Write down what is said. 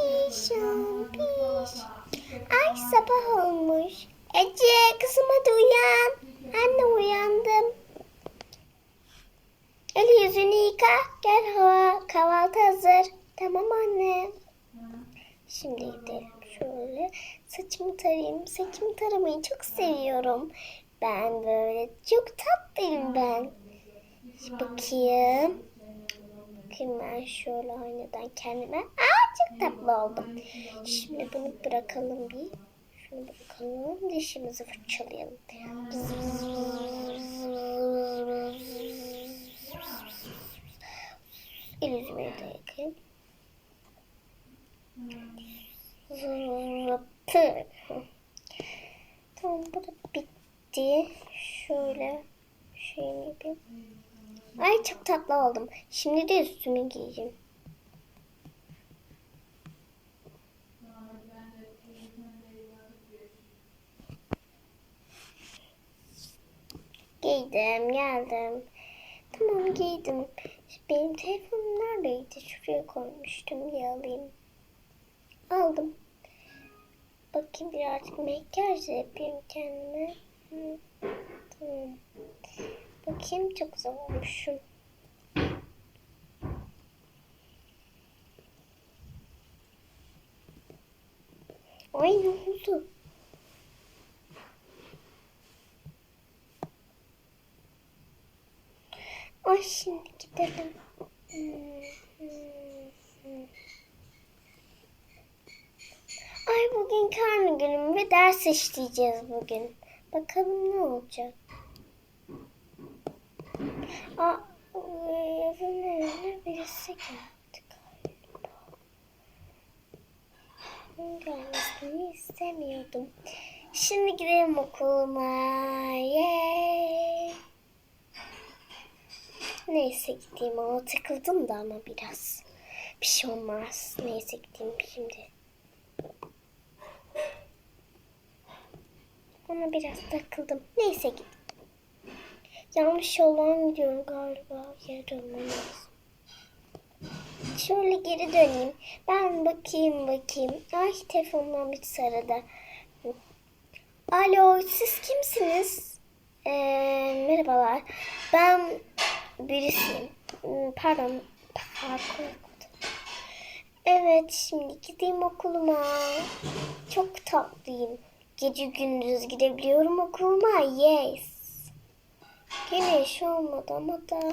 Pişon piş. Ay sabah olmuş. Ece kızım hadi uyan. Anne uyandım. Eli yüzünü yıka. Gel hava kahvaltı hazır. Tamam anne. Şimdi gidelim şöyle. Saçımı tarayayım. Saçımı taramayı çok seviyorum. Ben böyle çok tatlıyım ben. Bakayım. Bakayım ben şöyle aynadan kendime. Aa çok tatlı oldum. Şimdi bunu bırakalım bir. Şunu bırakalım. Dişimizi fırçalayalım. El yüzümü de. Zırtı. Tamam bu da bitti. Şöyle şey yapayım. Ay çok tatlı oldum. Şimdi de üstümü giyeceğim. Giydim, geldim. Tamam giydim. Benim telefonum neredeydi? Şuraya koymuştum. Bir alayım. Aldım. Bakayım birazcık makyaj yapayım kendime. Hı, Tamam. Bakayım çok güzel olmuşum. Ay ne oldu? Şimdi gidelim. Ay bugün karnı günüm ve ders işleyeceğiz bugün. Bakalım ne olacak. Aa, evin önüne birisi geldi galiba. Onun gelmesini istemiyordum. Şimdi gidelim okuluma. Yay. Neyse gideyim ama takıldım da ama biraz. Bir şey olmaz. Neyse gideyim şimdi. Ona biraz takıldım. Neyse git. Yanlış yoldan gidiyorum galiba. Geri dönmem lazım. Şöyle geri döneyim. Ben bakayım bakayım. Ay telefondan bir sarıda. Alo siz kimsiniz? Ee, merhabalar. Ben birisiyim. Hmm, Pardon. Parkur. Evet şimdi gideyim okuluma. Çok tatlıyım. Gece gündüz gidebiliyorum okuluma. Yes. Güneş olmadı ama da